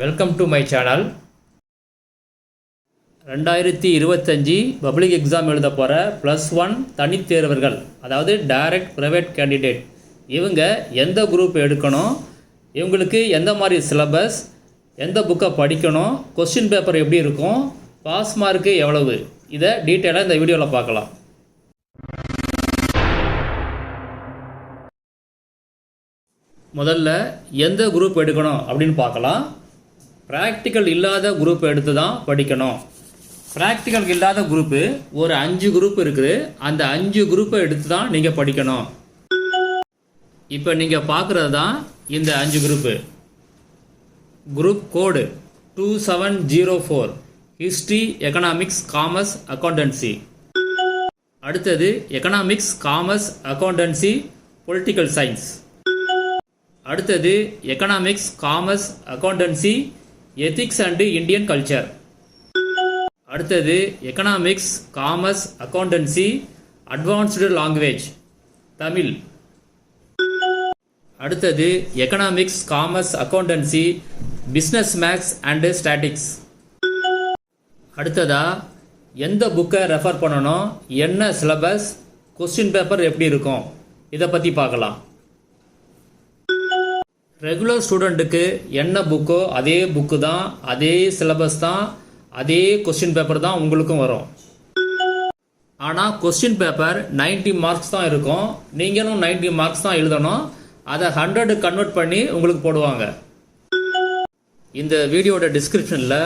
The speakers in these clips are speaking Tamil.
வெல்கம் டு மை சேனல் ரெண்டாயிரத்தி இருபத்தஞ்சி பப்ளிக் எக்ஸாம் எழுத போகிற ப்ளஸ் ஒன் தனித்தேர்வர்கள் அதாவது டைரக்ட் ப்ரைவேட் கேண்டிடேட் இவங்க எந்த குரூப் எடுக்கணும்? இவங்களுக்கு எந்த மாதிரி சிலபஸ் எந்த புக்கை படிக்கணும்? கொஸ்டின் பேப்பர் எப்படி இருக்கும்? பாஸ் மார்க்கு எவ்வளவு? இதை டீட்டெயிலாக இந்த வீடியோவில் பார்க்கலாம். முதல்ல எந்த குரூப் எடுக்கணும் அப்படின்னு பார்க்கலாம். ப்ராக்டிக்கல் இல்லாத குரூப் எடுத்து தான் படிக்கணும். ப்ராக்டிக்கல் இல்லாத குரூப்பு ஒரு அஞ்சு குரூப் இருக்குது. அந்த அஞ்சு குரூப்பை எடுத்து தான் நீங்கள் படிக்கணும். இப்போ நீங்கள் பார்க்குறது தான் இந்த அஞ்சு group group code two seven zero four history economics commerce accountancy அடுத்தது economics commerce accountancy political science அடுத்தது economics commerce accountancy ethics and Indian culture அடுத்தது economics commerce accountancy advanced language Tamil. அடுத்தது economics commerce accountancy business maths and statistics அடுத்ததா எந்த புக்கை ரெஃபர் பண்ணணும் என்ன சிலபஸ் கொஸ்டின் பேப்பர் எப்படி இருக்கும் இதை பற்றி பார்க்கலாம். ரெகுலர் ஸ்டூடெண்ட்டுக்கு என்ன புக்கோ அதே புக்கு தான் அதே சிலபஸ் தான் அதே கொஸ்டின் பேப்பர் தான் உங்களுக்கும் வரும். ஆனால் கொஸ்டின் பேப்பர் 90 மார்க்ஸ் தான் இருக்கும். நீங்களும் 90 மார்க்ஸ் தான் எழுதணும். அதை ஹண்ட்ரடு கன்வெர்ட் பண்ணி உங்களுக்கு போடுவாங்க. இந்த வீடியோட டிஸ்கிரிப்ஷனில்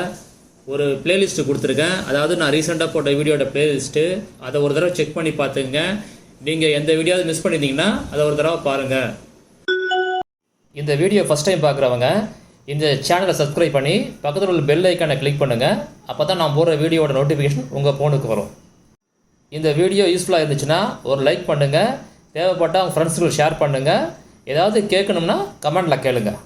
ஒரு பிளேலிஸ்ட்டு கொடுத்துருக்கேன். அதாவது நான் ரீசெண்டாக போட்ட வீடியோட பிளேலிஸ்ட்டு அதை ஒரு தடவை செக் பண்ணி பார்த்துங்க நீங்கள் எந்த வீடியோவை மிஸ் பண்ணியிருந்தீங்கன்னா அதை ஒரு தடவை பாருங்கள் இந்த வீடியோ ஃபஸ்ட் டைம் பார்க்குறவங்க இந்த சேனலை சப்ஸ்கிரைப் பண்ணி பக்கத்தில் உள்ள பெல் ஐக்கானை கிளிக் பண்ணுங்கள் அப்போ தான் நான் போடுற வீடியோட நோட்டிஃபிகேஷன் உங்கள் ஃபோனுக்கு வரும். இந்த வீடியோ யூஸ்ஃபுல்லாக இருந்துச்சுன்னா ஒரு லைக் பண்ணுங்கள் தேவைப்பட்டால் உங்கள் ஃப்ரெண்ட்ஸுக்கு ஷேர் பண்ணுங்கள் ஏதாவது கேட்கணும்னா கமெண்டில் கேளுங்கள்